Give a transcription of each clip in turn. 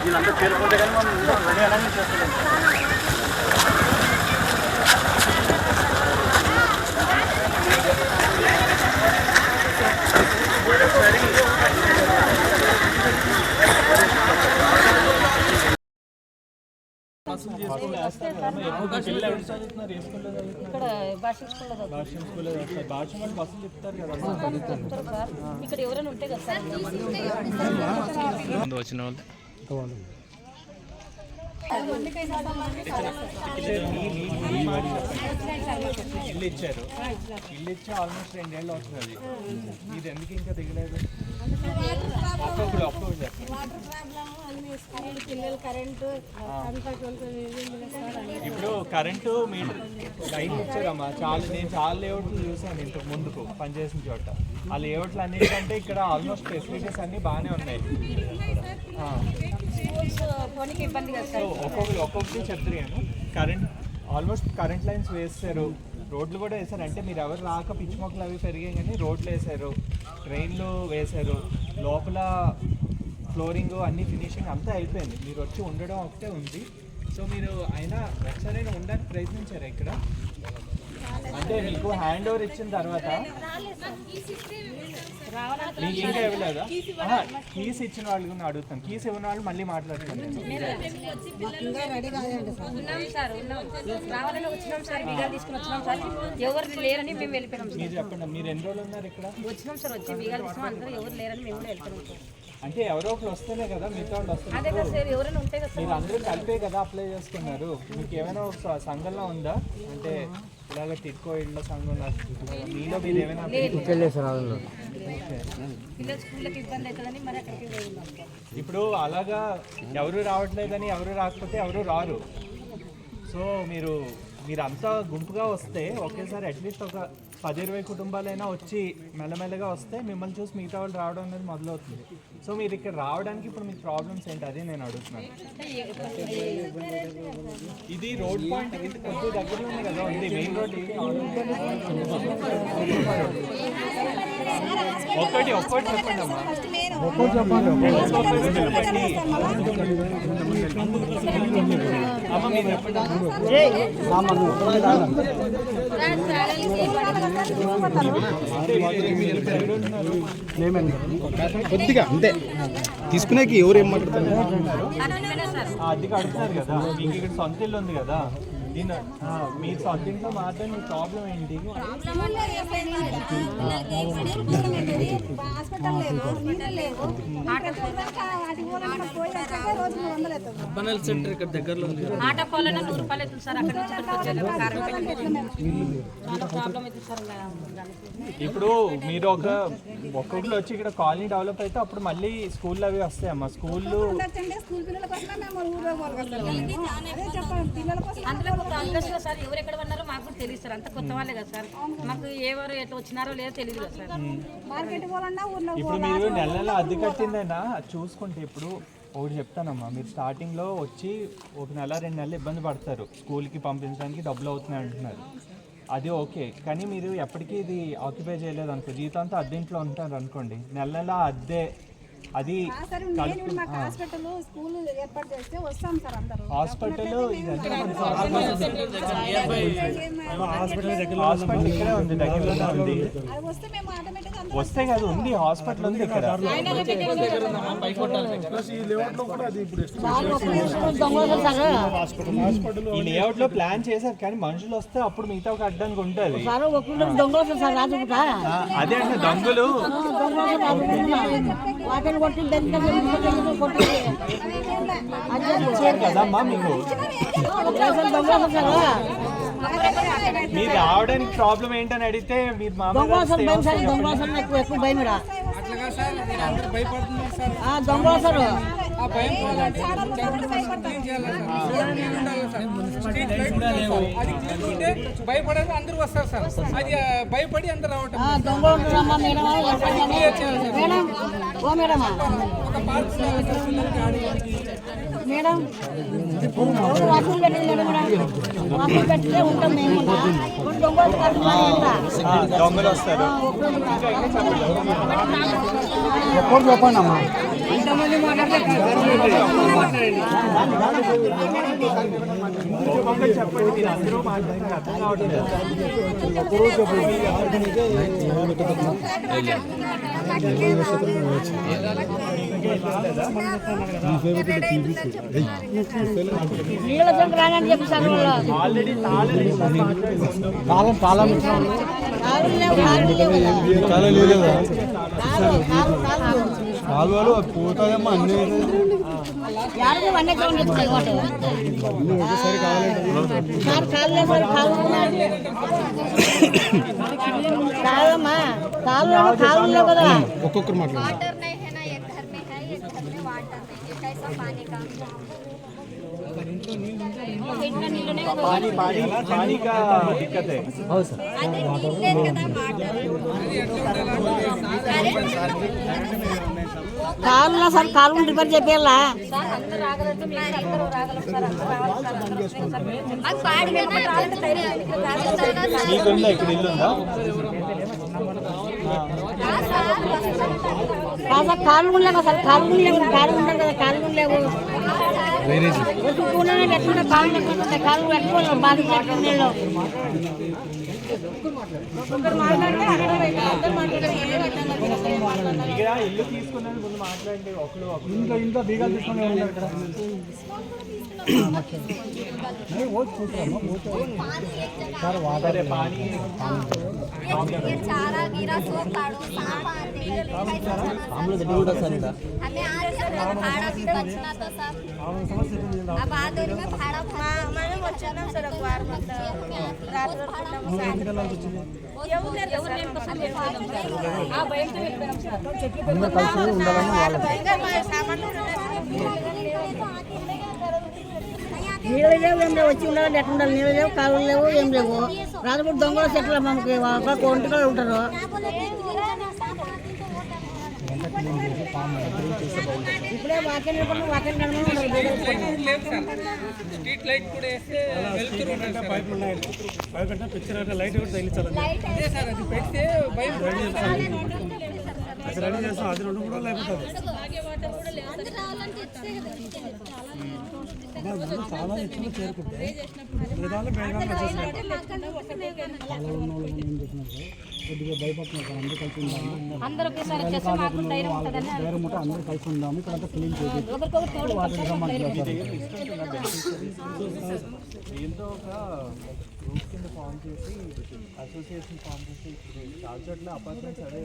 వీళ్ళంతా చేరుకుంటే కానీ మనం ఇక్కడ భాష స్కూల్లో చదువుతారు సార్ ఇక్కడ ఎవరైనా ఉంటే కదా సార్ వచ్చిన వాళ్ళు ఇల్లు ఇచ్చారు. ఇల్లు ఇచ్చి ఆల్మోస్ట్ రెండేళ్ళు అవుతుంది ఇది ఎందుకు ఇంకా దిగలేదు? అప్పుడు అప్పుడు పిల్లలు కరెంటు అంతా కొంచెం ఇప్పుడు కరెంటు మీటర్ లైన్ ఇచ్చారమ్మా. చాలా నేను చాలా లేఅవుట్లు చూసాను ఇంతకు ముందుకు పనిచేసిన చోట. ఆ లేఅవుట్లు అన్నిటికంటే ఇక్కడ ఆల్మోస్ట్ ఫెసిలిటీస్ అన్ని బాగానే ఉన్నాయి. ఒక్కొక్కటి ఒక్కొక్కటి చెప్తాను కరెంట్ ఆల్మోస్ట్ కరెంట్ లైన్స్ వేస్తారు. రోడ్లు కూడా వేశారు అంటే మీరు ఎవరు రాక పిచ్చి మొక్కలు అవి పెరిగాయి కానీ రోడ్లు వేశారు. ట్రైన్లు వేశారు. లోపల ఫ్లోరింగ్ అన్ని ఫినిషింగ్ అంతా అయిపోయింది. మీరు వచ్చి ఉండడం ఒకటే ఉంది. సో మీరు అయినా ఒకసారైనా ఉండడానికి ప్రయత్నించారా ఇక్కడ? అంటే మీకు హ్యాండ్ ఓవర్ ఇచ్చిన తర్వాత? మీకు ఇంకా ఇవ్వలేదా? కీస్ ఇచ్చిన వాళ్ళు కూడా అడుగుతాను. కీస్ ఇవ్వని వాళ్ళు మళ్ళీ మాట్లాడతాను ఉన్నాం సార్ ఉన్నాం. రావాలని వచ్చినాం సార్ బీగాలు తీసుకుని వచ్చినాం సార్. ఎవరు లేరని మేము వెళ్ళిపోయినాం సార్. మీరు చెప్పండి. మీరు ఎన్ని రోజులు ఉన్నారు ఇక్కడ? వచ్చినాం సార్ వచ్చి బీగాలు తీసుకున్నాం. అందరూ ఎవరు లేరని మేము అంటే ఎవరో ఒకరు వస్తేనే కదా మిగతా వాళ్ళు వస్తారు. అదే కదా సార్ ఎవరైనా ఉంటే కదా సార్. మీరు అందరూ కలిపే కదా అప్లై చేసుకున్నారు. మీకు ఏమైనా ఒక సంఘంలో ఉందా? అంటే ఇలాగ టిక్కో ఇళ్ళ సంఘం మీలో మీరు ఏమైనా ఇప్పుడు అలాగా ఎవరు రావట్లేదని ఎవరు రాకపోతే ఎవరు రారు. సో మీరు మీరు అంతా గుంపుగా వస్తే ఒకేసారి అట్లీస్ట్ ఒక పది ఇరవై కుటుంబాలైనా వచ్చి మెల్లమెల్లగా వస్తే మిమ్మల్ని చూసి మిగతా వాళ్ళు రావడం అనేది మొదలవుతుంది. సో మీరు ఇక్కడ రావడానికి ఇప్పుడు మీకు ప్రాబ్లమ్స్ ఏంటి? అదే నేను అడుగుతున్నాను. ఇది రోడ్ పాయింట్ ఇది కొంచెం దగ్గర ఉంది కదా ఉంది మెయిన్ రోడ్ ఇది. ఒకటి ఒక్కటి చెప్పండి అమ్మా. ఒక్కటి చెప్పండి అమ్మ. మీరు చెప్పండి కొద్దిగా అంతే. తీసుకునేకి ఎవరు ఏం మాట్లాడతారు? ఆ అద్దెకి అడుగుతారు కదా మీకు ఇక్కడ సొంత ఇల్లు ఉంది కదా. దీని ఆ, మీ సొంత ఇంట్లో మాత్రం మీ ప్రాబ్లం ఏంటి సెంటర్ ఇక్కడ దగ్గరలో ఉంది ఆటో నూరు రూపాయలు అవుతుంది సార్ అక్కడ. నుంచి ఇప్పుడు మీరు ఒక ఒక్కొక్కరు వచ్చి ఇక్కడ కాలనీ డెవలప్ అయితే అప్పుడు మళ్ళీ స్కూల్ అవి వస్తాయమ్మా స్కూళ్ళు ఉండొచ్చండి స్కూల్ పిల్లల కోసమే మేము ఊరు పిల్లల కోసం కాంగ్రెస్లో సార్ ఎవరు ఎక్కడ ఉన్నారో మాకు కూడా తెలియదు సార్. అంత కొత్త వాళ్ళే కదా సార్. మాకు ఎవరు ఎట్లా వచ్చినారో లేదో తెలియదు కదా సార్. మార్కెట్ పోవాలన్నా ఊర్లో ఇప్పుడు మీరు నెల నెల అద్దె కట్టిందైనా? చూసుకుంటే ఇప్పుడు ఒకటి చెప్తానమ్మా. మీరు స్టార్టింగ్లో వచ్చి ఒక నెల రెండు నెలలు ఇబ్బంది పడతారు. స్కూల్కి పంపించడానికి డబ్బులు అవుతున్నాయి అంటున్నారు. అది ఓకే. కానీ మీరు ఎప్పటికీ ఇది ఆక్యుపై చేయలేదు అనుకో. జీతంతో అద్దె ఇంట్లో ఉంటారు అనుకోండి. నెల నెల అద్దె అది హాస్పిటల్ స్కూల్ ఏర్పాటు చేస్తే వస్తాం సార్ అందరూ. హాస్పిటల్ హాస్పిటల్ ఇక్కడే ఉంది దగ్గరలోనే ఉంది. అది వస్తే మేము ఆటోమేటిక్గా అందరూ వస్తే కాదు ఉంది హాస్పిటల్ ఉంది ఇక్కడ. ఈ లేఅవుట్లో ప్లాన్ చేశారు కానీ మనుషులు వస్తే అప్పుడు మిగతా ఒక అడ్డానికి ఉంటుంది. అదే అంటే దొంగలు. ఇచ్చారు కదమ్మా మీకు? మీరు రావడానికి ప్రాబ్లం ఏంటని అడిగితే మీరు వస్తే భయం సార్ సార్ ఎక్కువ ఎక్కువ భయం క్లీన్ ఉంటే భయపడేది అందరూ వస్తారు సార్. అది భయపడి అందరూ రావటం మేడం మేడం ఓ మేడమా. మేడం వసూలు పెట్టింది మేడం? వసూలు పెట్టితే ఉంటాం మేము దొంగలు దొంగలు వస్తారు చెప్పండి అమ్మా. ఇంతమంది మాట్లాడితే చెప్పండి మీరు అందరూ మాట్లాడితే అర్థం కావట్లేదు నీళ్ళ చెంగు చాలా లేదు కాలువలు పోతాయమ్మా అన్ని ఒకసారి కావాలంటే पानी का पानी पानी पानी का दिक्कत है అదే నీళ్ళే కదా వాటర్ కాలువ సార్ కాలువ రిపేర్ చెప్పేలా సార్ అందరూ రాగలంటే మీరు అందరూ రాగలం సార్ అందరూ రావాలి సార్ అందరూ వస్తాం సార్ మేము మాకు పాడిగా మీకుందా ఇక్కడ ఇల్లు ఉందా కాదు కాలువ లేవు సార్ కాలువ లేవు కాలువ ఉండదు కదా కాలువ లేవు. చుట్టూ ఎట్లా కాలువ ఎట్లా కాలువ ఎట్లా బాగా నీళ్ళు. ఇల్లు తీసుకున్నాను ముందు మాట్లాడండి ఒకరు ఇంకా ఇంకా బీగాలు తీసుకుని ఉన్నారు ఇక్కడ नहीं वो वो तो सर वादा रे पानी ये चारा गिरा सो काढो सांप आते हम लोग ड्यूटी सर का हमें आज भाड़ा भी बचना तो सब अब आज दिन में भाड़ा मैंने बचना सर एक मतलब रात रात ये उधर ये उधर पसंद है हाँ बैठ के एकदम सर हम कल से उंडला में वाला నీళ్ళు లేవు ఏం లేవు వచ్చి ఉండాలి ఎట్లా ఉండాలి? నీళ్ళు లేవు కాలువలు లేవు ఏం లేవు. రాత్రిపూట దొంగలు చెట్లు మనకి ఒక ఒంటికలు ఉంటారు. ఇప్పుడే వాక్యం లేకుండా సార్ స్ట్రీట్ లైట్ కూడా వేస్తే వెళ్తురు ఉంటుంది సార్. లైట్ కూడా తగిలించాలి. అదే సార్ అది పెడితే భయం అది రెడీ చేస్తాం. అది రెండు మూడు రోజులు చాలా ఎక్కువ చేరుకుంటే కొద్దిగా భయపడుతున్నారు అందరూ కలిసి ఉందాము ధైర్యం అందరూ కలిసి ఉందాము ఇక్కడ క్లీన్ చేసి ఒకరికొకరు దీంతో ఒక గ్రూప్ కింద ఫామ్ చేసి అసోసియేషన్ ఫామ్ చేసి ఇప్పుడు చాలా అపార్ట్మెంట్స్ అదే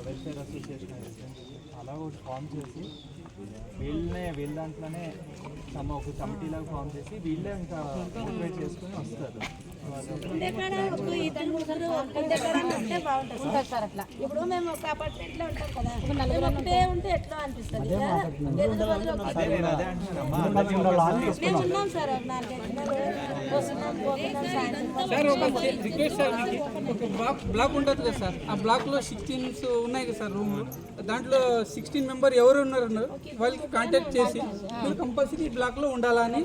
వెల్ఫేర్ అసోసియేషన్ అలా ఒకటి ఫామ్ చేసి వీళ్ళనే వీళ్ళ దాంట్లోనే తమ ఒక కమిటీ లాగా ఫామ్ చేసి వీళ్ళే ఇంకా మోటివేట్ చేసుకుని వస్తారు. ఉంటుంది సార్ అట్లా ఇప్పుడు మేము ఒక అపార్ట్మెంట్లో ఉంటాం కదా మేము ఒకటే ఉంటే ఎట్లా అనిపిస్తుంది మేము ఉన్నాం సార్ ఒక నాలుగైదు రిక్వెస్ట్ సార్ ఒక బ్లాక్ బ్లాక్ ఉంటుంది కదా సార్. ఆ బ్లాక్లో సిక్స్టీన్స్ ఉన్నాయి కదా సార్ రూమ్. దాంట్లో సిక్స్టీన్ మెంబర్ ఎవరు ఉన్నారు వాళ్ళకి కాంటాక్ట్ చేసి మీరు కంపల్సరీ బ్లాక్ బ్లాక్లో ఉండాలని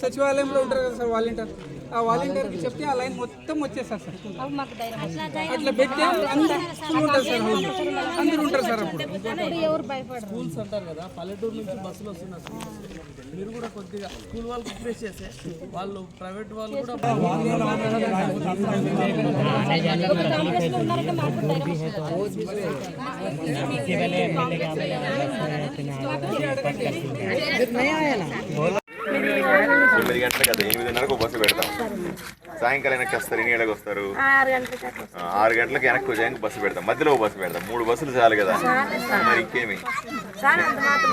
సచివాలయంలో ఉంటారు కదా సార్ వాలంటీర్. ఆ వాలంటీర్కి చెప్తే ఆ లైన్ మొత్తం వచ్చేస్తారు సార్. అట్లా పెడితే అందరూ ఉంటారు సార్. అందరూ ఉంటారు సార్. అప్పుడు. స్కూల్స్ అంటారు కదా పల్లెటూరు నుంచి బస్సులు వస్తున్నారు మీరు కూడా కొద్దిగా స్కూల్ వాళ్ళకి రిక్వెస్ట్ చేస్తే వాళ్ళు ప్రైవేట్ వాళ్ళు కూడా వస్తుంది. తొమ్మిది గంటలకు కదా ఎనిమిదిన్నరకు బస్సు పెడతాం. సాయంకాలం వెనక్కి వస్తారు ఎన్ని గంటలకు వస్తారు? ఆరు గంటలకు వెనక్కి వచ్చాక బస్సు పెడతాం. మధ్యలో బస్సు పెడతాం. మూడు బస్సులు చాలు కదా. మరి ఇంకేమి?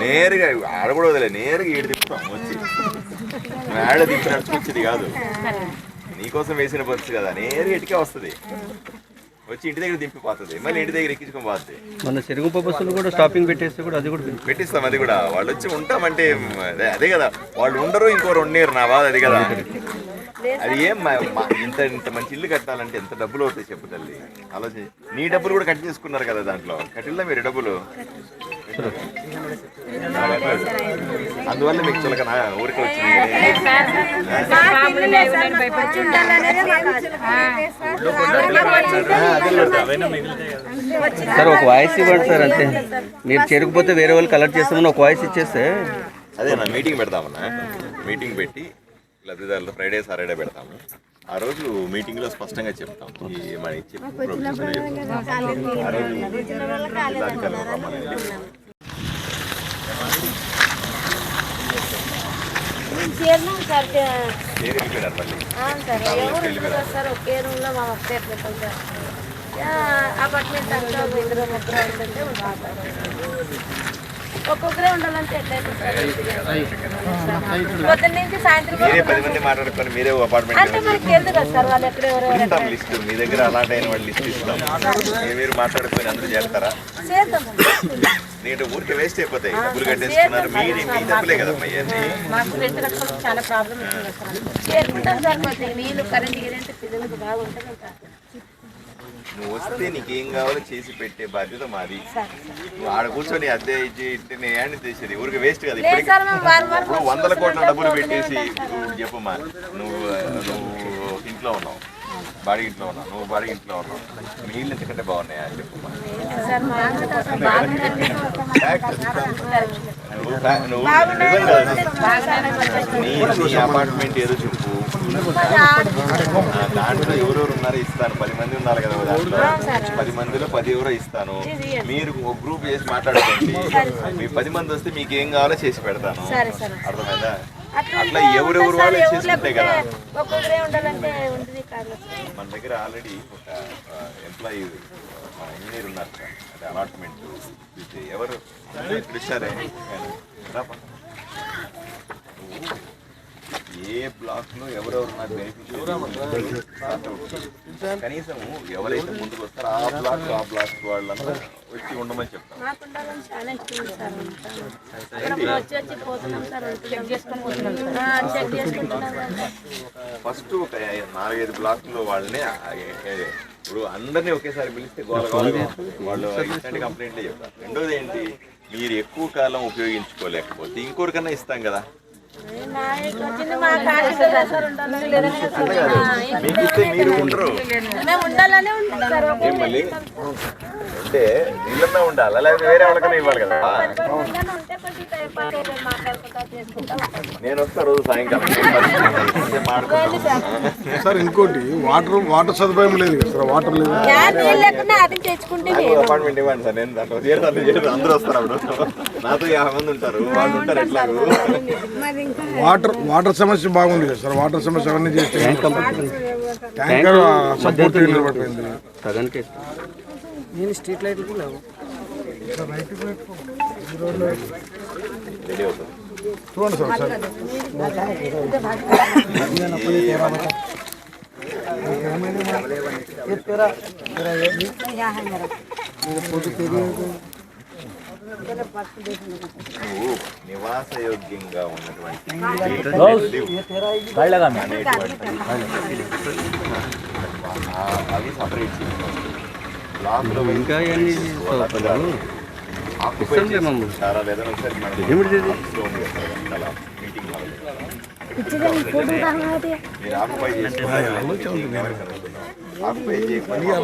నేరుగా ఆడ కూడా వదిలే నేరుగా ఏడు తిప్పుతాం వచ్చి. ఆడ తిప్పి నడుచుకొచ్చేది కాదు. నీకోసం వేసిన బస్సు కదా నేరుగా ఇటుకే వస్తుంది. వచ్చి ఇంటి దగ్గర దింపిపోతుంది. మళ్ళీ ఇంటి దగ్గర ఎక్కించుకొని పోతుంది మన చెరుగుప బస్సులు కూడా స్టాపింగ్ పెట్టేస్తే కూడా అది కూడా పెట్టిస్తాం అది కూడా. వాళ్ళు వచ్చి ఉంటామంటే అదే అదే కదా. వాళ్ళు ఉండరు ఇంకో రెండు నీరు నా బాధ అది కదా. అది ఏం ఇంత ఇంత మంచి ఇల్లు కట్టాలంటే ఎంత డబ్బులు అవుతాయి చెప్పు తల్లి. ఆలోచి నీ డబ్బులు కూడా కట్ చేసుకున్నారు కదా దాంట్లో. కట్టిల్లా మీరు డబ్బులు? అందువల్ల మీకు చులకన ఊరికే వచ్చింది. సార్ ఒక వాయిస్ ఇవ్వండి సార్ అంతే మీరు చేరకపోతే వేరే వాళ్ళు కలెక్ట్ చేస్తామని ఒక వాయిస్ ఇచ్చేస్తే అదే నా మీటింగ్ పెడతామన్నా మీటింగ్ పెట్టి లబ్ధిదారులు ఫ్రైడే సాటర్డే పెడతాము ఆ రోజు మీటింగ్లో స్పష్టంగా చెప్తాం ఈ మన చెప్పి provisions లో చెప్తాం. ఆ రోజు జిల్లాధికారులు రమ్మనండి. చేరినాం సార్ సార్ ఎవరు సార్? ఒకే రూమ్లో మా ఒకే ఎట్లా సార్. అపార్ట్మెంట్ అంతా ఇద్దరు ముగ్గురు ఉంటుంటే ఉంటాం సార్ ఒక్కొక్కరే ఉండాలంటే ఎట్లయితే సార్? పొద్దున్న నుంచి సాయంత్రం అంటే మనకి తెలుసు కదా సార్ వాళ్ళు ఇస్తాం లిస్ట్. మీ దగ్గర అలాంటి అయిన వాళ్ళు లిస్ట్ ఇస్తాం. మీరు- మీరు మాట్లాడుకొని అందరూ చేస్తారా? చేద్దాం నేను ఊరికి వేస్ట్ అయిపోతాయి. డబ్బులు కట్టేసుకున్నారు మీ మీ డబ్బులే కదమ్మా ఇవన్నీ. మాకు రెండు కట్టుకోవడం చాలా ప్రాబ్లం అవుతుంది సార్ చేరుకుంటాం సార్ కొంచెం నీళ్ళు కరెంట్ గిరెంట్ పిల్లలకు బాగుంటుంది సార్ నువ్వు వస్తే నీకేం కావాలో చేసి పెట్టే బాధ్యత మాది. నువ్వు ఆడ కూర్చొని అద్దె ఇచ్చి నేను ఏంటి చేసేది ఊరికి వేస్ట్ కదా. ఇప్పుడు వందల కోట్ల డబ్బులు పెట్టేసి చెప్పమ్మా నువ్వు నువ్వు ఇంట్లో ఉన్నావు. బాడీ ఇంట్లో ఉన్నావు నువ్వు బాడీ ఇంట్లో ఉన్నావు మీ ఇల్లు ఎంతకంటే బాగున్నాయా అని నువ్వు. నీ నీ అపార్ట్మెంట్ ఏదో చెప్పు. దాంట్లో ఎవరెవరు ఉన్నారో ఇస్తాను. పది మంది ఉన్నారు కదా దాంట్లో. పది మందిలో పది ఎవరో ఇస్తాను. మీరు ఒక గ్రూప్ చేసి మాట్లాడుకోండి. మీ పది మంది వస్తే మీకు ఏం కావాలో చేసి పెడతాను. అర్థమైందా? అట్లా ఎవరెవరు వాళ్ళు చేసుకుంటే కదా. ఒక్కొక్కరే ఉండాలంటే ఉంటుంది కాదు. మన దగ్గర ఆల్రెడీ ఒక ఎంప్లాయీ మన ఇంజనీర్ ఉన్నారు సార్. అంటే అలాట్మెంట్ ఎవరు? పిలిచారే? ఏ బ్లాక్లో ఎవరెవరు నాకు బెనిఫిషియరీ కనీసం ఎవరైతే ముందుకు వస్తారో ఆ బ్లాక్ ఆ బ్లాక్ వాళ్ళంతా వచ్చి ఉండమని చెప్తాను. ఫస్ట్ ఒక నాలుగైదు బ్లాక్లో వాళ్ళని ఆ- ఏ- ఇప్పుడు అందరినీ ఒకేసారి పిలిస్తే గోల. వాళ్ళు ఇట్లాంటి కంప్లైంట్లే చెప్తారు. రెండోది ఏంటి? మీరు ఎక్కువ కాలం ఉపయోగించుకోలేకపోతే ఇంకోరికన్నా ఇస్తాం కదా. అంటే నీళ్ళన్నా ఉండాలి? లేకపోతే వేరే వాళ్ళకన్నా ఇవ్వాలి కదా. నేను వస్తా రోజు సాయంకాలం. సార్ ఇంకోటి వాటర్ వాటర్ సదుపాయం లేదు కదా సార్ వాటర్ లేదు. అపార్ట్మెంట్ ఇవ్వండి సార్ నేను దాంట్లో చేరాలి అందరూ వస్తారు అప్పుడు. నాతో యాభై మంది ఉంటారు వాళ్ళు ఉంటారు ఎట్లాగూ? వాటర్ వాటర్ సమస్య బాగుంది కదా సార్. వాటర్ సమస్య అవన్నీ చేస్తే ట్యాంకర్ సపోర్ట్ నిలబడిపోయింది. నేను స్ట్రీట్ లైట్లు కూడా లేవు. చూడండి సార్ సార్ నువ్వు నివాసయోగ్యంగా ఉన్నటువంటి అవి సపరేట్ ఇంకా. చాలా ఒకసారి మీటింగ్ మీరు చేసుకోవాలి చేయకుండా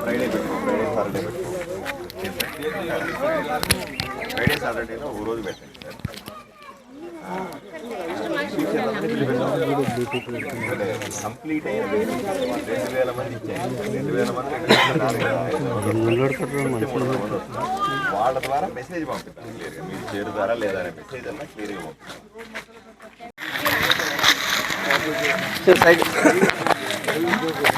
ఫ్రైడే పెట్టు ఫ్రైడే సాటర్డే పెట్టు ఫ్రైడే సాటర్డేలో ఓ రోజు పెట్టండి. కంప్లీట్ అయిన రెండు వేల మంది ఇచ్చారు రెండు వేల మంది వాళ్ళ ద్వారా మెసేజ్ పంపిస్తాను క్లియర్గా మీరు చేరుతారా లేదా అనే మెసేజ్ అన్నా క్లియర్గా పంపిస్తాను सब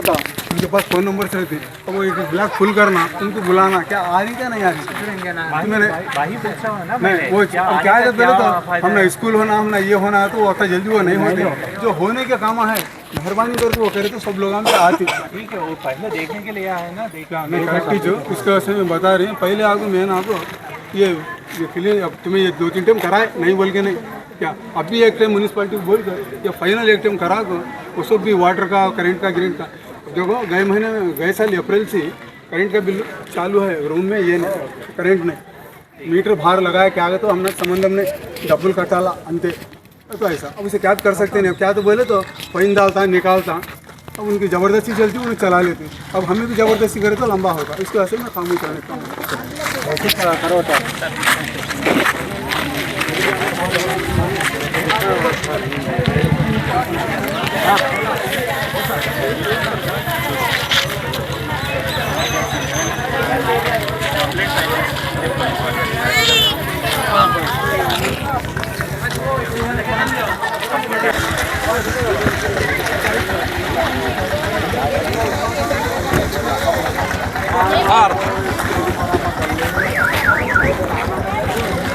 तो होता। उनके पास फ़ोन नंबर से रहते अब वो एक ब्लैक फुल करना उनको बुलाना क्या आ रही क्या नहीं आ रही? मैंने वही पूछा हूँ ना नहीं वो अब क्या है पहले तो हमने स्कूल होना हमने ये होना है तो वो उतना जल्दी वो नहीं होते। जो होने के काम है मेहरबानी करके वो करे तो सब लोग हम पे आते। ठीक है वो पहले देखने के लिए आए ना देख जो उसके वजह से मैं बता रही हूँ। पहले आपको मैं ना आपको ये ये क्लियर अब तुम्हें ये दो तीन टाइम कराए नहीं बोल के नहीं। क्या अभी एक टाइम म्यूनसिपालिटी को बोल कर या फाइनल एक टाइम करा को वो सब भी वाटर का करंट का ग्रीन का। देखो, गए महीने, गए साल अप्रैल से करंट का बिल चालू है रूम में ये नहीं करंट नहीं। मीटर बाहर लगाया, क्या तो हमने संबंध में डबल कटाला, अंते। तो ऐसा। अब उसे क्या कर सकते नहीं क्या तो बोले तो फाइन डालता, निकालता। अब उनकी ज़बरदस्ती चलती उन्हें चला लेते अब हमें भी ज़बरदस्ती करे तो लंबा होगा। इसकी वजह से मैं खामोश रहता हूँ होगा ऐसा Arp.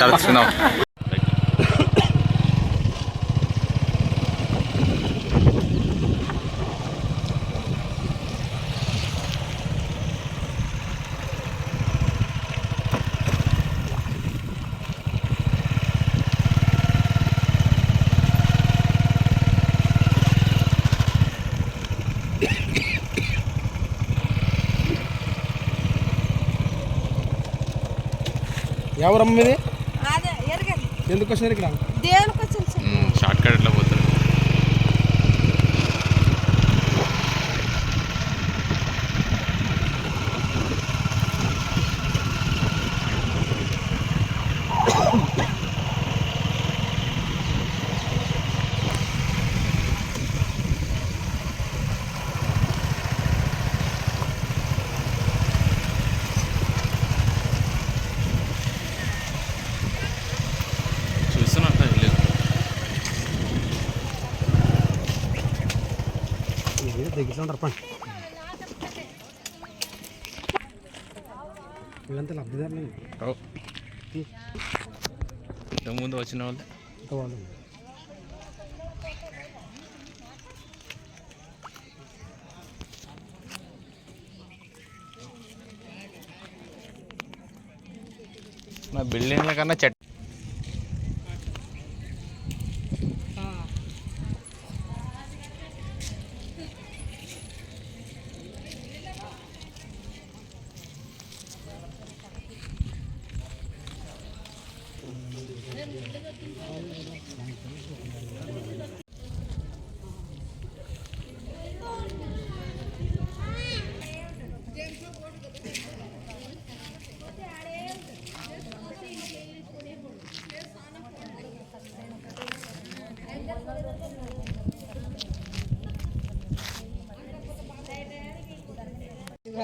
ತರ್ಸ್ರಿ ನಾವು ఎవరమ్మ ఎరగండి. ఎందుకు ఇక్కడ? వచ్చింది. సార్ షార్ట్ కట్ ఎట్లా పోతారు దగ్గర పని వీళ్ళంతా లబ్ధిదారులు. ముందు వచ్చిన వాళ్ళు. వాళ్ళు. నా బిల్డింగ్ల కన్నా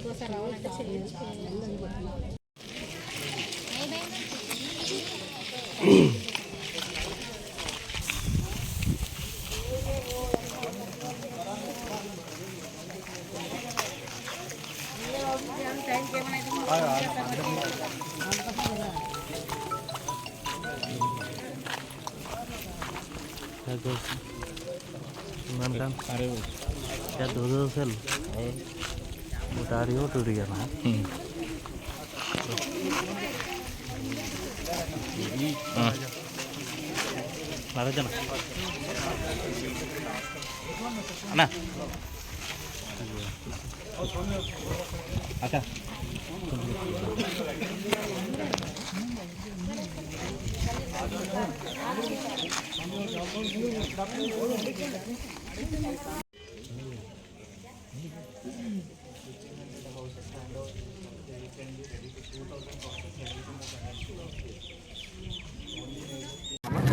ఇంకోసారి రావాలంటే చేయించుకోవాలి मैम क्या दो दो सेल സാരി ഓട്ട് പിടിക്കണം നടക്കണം അണ്ണാ അച്ഛാ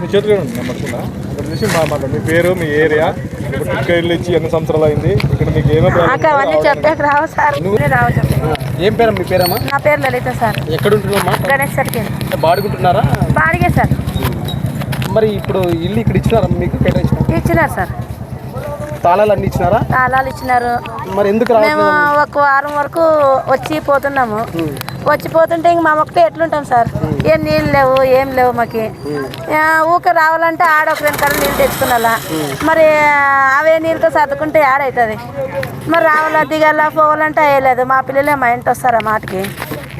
మీ చేతిలో ఉంది నమ్మకుండా అక్కడ చూసి మా మాట మీ పేరు మీ ఏరియా ఇప్పుడు ఇల్లు ఇచ్చి ఎన్ని సంవత్సరాలు అయింది? ఇక్కడ మీకు ఏమేమి చెప్పాక రావు సార్. రావు ఏం పేరు మీ పేరమ్మా? నా పేరు లలిత సార్. ఎక్కడ ఉంటున్నామా గణేష్ సర్కిల్ బాడుకుంటున్నారా? బాడిగే సార్. మరి ఇప్పుడు ఇల్లు ఇక్కడ ఇచ్చినారా? మీకు కేటాయించిన ఇచ్చినారు? సార్. తాళాలు అన్ని ఇచ్చినారా? తాళాలు ఇచ్చినారు. మరి ఎందుకు మేము ఒక వారం వరకు వచ్చి పోతున్నాము. వచ్చి పోతుంటే ఇంక మా మొక్కటే ఎట్లుంటాం సార్? ఏం నీళ్ళు లేవు ఏం లేవు మాకి. ఊక రావాలంటే ఆడ ఒక రెండు కళ్ళు నీళ్ళు తెచ్చుకున్నాలా మరి అవే నీళ్ళతో సర్దుకుంటే ఆడవుతుంది మరి రావాలా దిగాల పోవాలంటే అయ్యలేదు. మా పిల్లలే మా ఇంటి వస్తారు ఆ మాటకి.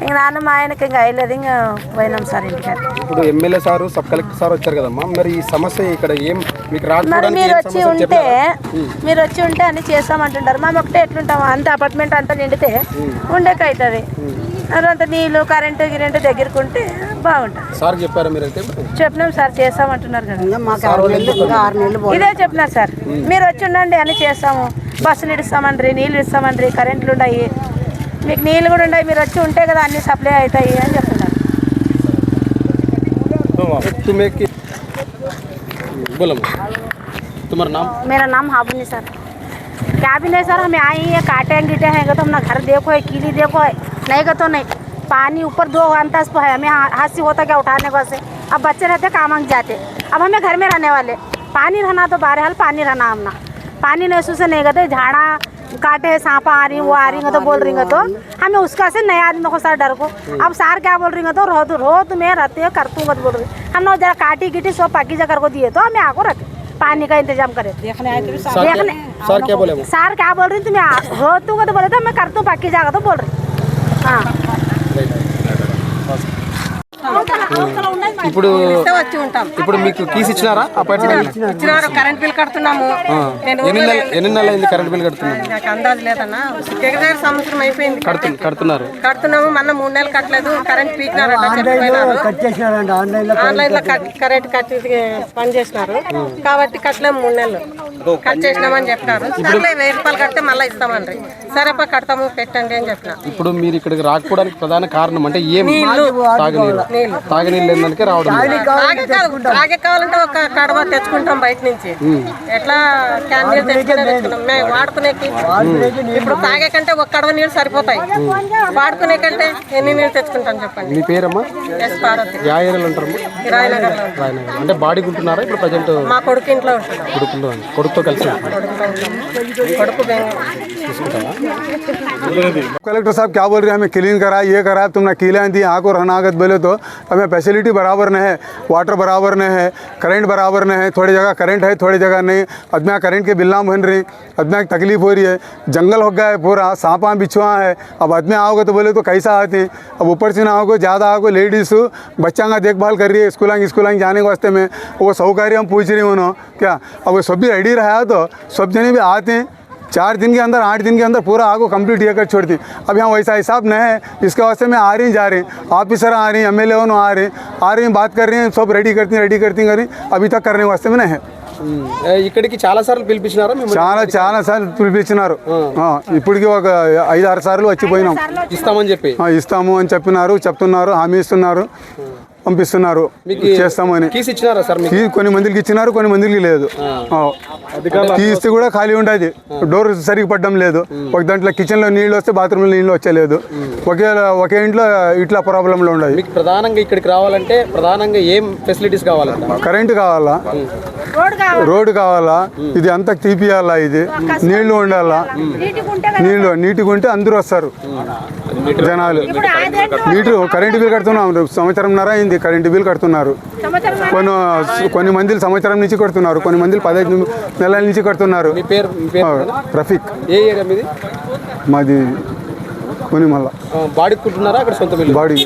ఇంక నాన్న మా ఆయనకి ఇంకా అయ్యలేదు. ఇంకా పోయినాం సార్ ఇంటికి. ఇప్పుడు MLA sir sub collector sir వచ్చారు కదమ్మా. మరి ఈ సమస్య ఇక్కడ ఏం మీకు మరి మీరు వచ్చి ఉంటే? మీరు వచ్చి ఉంటే అన్ని చేస్తామంటుంటారు. మా ఒకటే ఎట్లుంటాము అంత అపార్ట్మెంట్ అంతా నిండితే ఉండేకి అవుతుంది అంత నీళ్ళు కరెంటు గిరెంటు దగ్గరకు ఉంటే బాగుంటుంది సార్ చెప్పారా మీరైతే చెప్పినాం సార్ చేస్తామంటున్నారు కదా సార్ వాళ్ళు ఎందుకు ఇదే చెప్పినారు సార్ మీరు వచ్చి ఉండండి అన్ని చేస్తాము బస్సులు ఇస్తామండ్రి నీళ్ళు ఇస్తామండ్రి కరెంట్లు ఉన్నాయి మీకు నీళ్ళు కూడా ఉన్నాయి మీరు వచ్చి ఉంటే కదా అన్ని సప్లై అవుతాయి అని చెప్తున్నారు तुम्हें कि बोलो तुम्हारा नाम मेरा नाम हाबुनी सर क्या भी नहीं सर हमें आए हैं काटे गिटे हैं तो अपना घर देखो है कीली देखो है। नहीं का तो नहीं पानी ऊपर दो अंतस पर है हमें हा- हाथ से होता क्या उठाने को से? अब बच्चे रहते काम अंग जाते। अब हमें घर में रहने वाले पानी रहना तो बहरहाल पानी रहना हमना। पानी नहीं से नहीं गए झाड़ा काटे सांपा आ रही वो आ रही तो बोल रही तो हमें उसका से नया आदमी को सर डर को। अब सार क्या बोल रही तो रो तू रो तुम्हें रहते हो कर तू मत बोल रही हमने जरा काटी गिटी सब पाकी जगह को दिए तो हमें आको रखे। पानी का इंतजाम करे। देखने आए थे सर क्या- सर क्या बोले वो? सार क्या बोल रही तुम्हें रो तू को तो बोले? तो मैं कर तू बाकी जाएगा तो बोल रही हाँ। ఇప్పుడు వచ్చి ఉంటాం. ఇప్పుడు మీకు కీస్ ఇచ్చినారా? అపార్ట్మెంట్ ఇచ్చినారు. కరెంట్ బిల్ కడుతున్నాము. నేను ఎన్ని నెలలు ఎన్ని నెలలు అయింది కరెంట్ బిల్ కడుతున్నారు నాకు అందాజు లేదన్నా. దగ్గర సంవత్సరం అయిపోయింది. కడుతు కడుతున్నారు. కడుతున్నాము. మొన్న మూడు నెలలు కట్టలేదు. కరెంట్ పీకినారట చెప్పిపోయినారు. ఆన్లైన్లో కట్- కరెంట్ కట్టి పని చేసినారు. కాబట్టి కట్టలేము మూడు నెలలు. కట్ చేసినామని చెప్పినారు. సర్లే వెయ్యి రూపాయలు కడితే మళ్ళీ ఇస్తామండ్రి. సరేపా కడతాము పెట్టండి అని చెప్పిన ఇప్పుడు మీరు ఇక్కడికి రాకపోవడానికి ప్రధాన కారణం అంటే ఏం. తాగునీరు. తాగునీళ్ళు లేదానికే రావడం. తాగే కాదు తాగే కావాలంటే ఒక కడవ తెచ్చుకుంటాం బయట నుంచి. ఎట్లా క్యాన్ నీళ్ళు తెచ్చుకున్నాం మేము వాడుకునేకి. ఇప్పుడు తాగే కంటే ఒక కడవ నీళ్ళు సరిపోతాయి. వాడుకునే కంటే ఎన్ని నీళ్ళు తెచ్చుకుంటాం చెప్పండి? మీ పేరమ్మా? ఎస్ పార్వతి. రాయనగర్ అంటే బాడీకి ఉంటున్నారా ఇప్పుడు ప్రజెంట్ మా కొడుకు ఇంట్లో ఉంటున్నాం कलेक्टर साहब, क्या बोल रहे हैं? हमें क्लीन करा ये करा तुमने कीलें दी, आँख और अनागत बोले तो। हमें फैसिलिटी बराबर नहीं है वाटर बराबर नहीं है करंट बराबर नहीं है, थोड़ी जगह करंट है, थोड़ी जगह नहीं। अदमिया करंट के बिल्ला बन रही अदमा की तकलीफ़ हो रही है। जंगल हो गया है पूरा, सांपा बिछुआ है। अब अदमे आओगे तो बोले तो कैसा आते हैं? अब ऊपर से ना आओगे, ज़्यादा आओगे लेडीज़ बच्चा का देखभाल कर रही है, स्कूल आंग स्कूल आंग जाने के वास्ते में। वो सौकार्य हम पूछ रही हूँ उन्होंने क्या? अब वो सभी रेडी रहा तो सब जने भी आते हैं चार दिन के अंदर आठ दिन के अंदर पूरा आग को कंप्लीट ये कर छोड़ती अब यहाँ वैसा हिसाब नहीं है इसके वास्ते में आ रही जा रही ऑफिसर आ रही एम एल ए आ रहे आ रही बात कर रही हैं सब रेडी करती हैं रेडी करती कर रही अभी तक करने के वास्ते में नहीं है ఏ, ఇక్కడికి చాలా సార్లు పిలిపించినారా మేము చాలా చాలా సార్లు పిలిపించినారు ఆ, ఇప్పటికి ఒక ఐదు ఆరు సార్లు వచ్చిపోయినాం ఇస్తామని చెప్పి ఆ, ఇస్తాము అని చెప్పినారు చెప్తున్నారు హామీ ఇస్తున్నారు పంపిస్తున్నారు. చేస్తామని. కీస్ ఇచ్చినారా సార్ మీకు? కీ కొన్ని మందికి ఇచ్చినారు కొన్ని మందికి లేదు. కీ ఇస్తే కూడా ఖాళీ ఉండదు. డోర్ సరిగ్గా పడడం లేదు. ఒక దాంట్లో కిచెన్లో నీళ్ళు వస్తే బాత్రూమ్లో నీళ్ళు వచ్చలేదు. ఒకే ఒకే ఇంట్లో ఇట్లా ప్రాబ్లంలో ఉండదు. మీకు ప్రధానంగా ఇక్కడికి రావాలంటే ప్రధానంగా ఏం ఫెసిలిటీస్ కావాలంట? కరెంట్ కావాలా? రోడ్డు కావాలా? ఇది అంతా తీపియాలా ఇది? నీళ్ళు ఉండాలా? నీళ్ళు నీటిగా ఉంటే అందరూ వస్తారు. జనాలు. మీటర్ కరెంటు బిల్ కడుతున్నాం. సంవత్సరంన్నర అయింది. కరెంటు బిల్ కడుతున్నారు. కొన్ని కొన్ని మందిలు సంవత్సరం నుంచి కడుతున్నారు కొన్ని మందిలు పదహైదు నెలల నుంచి కడుతున్నారు. పేరు ఆ, రఫీక్. ఏ ఏరియా మీది? మాది కొని మళ్ళా బాడీ కుంటున్నారా అక్కడ సొంత బాడీ.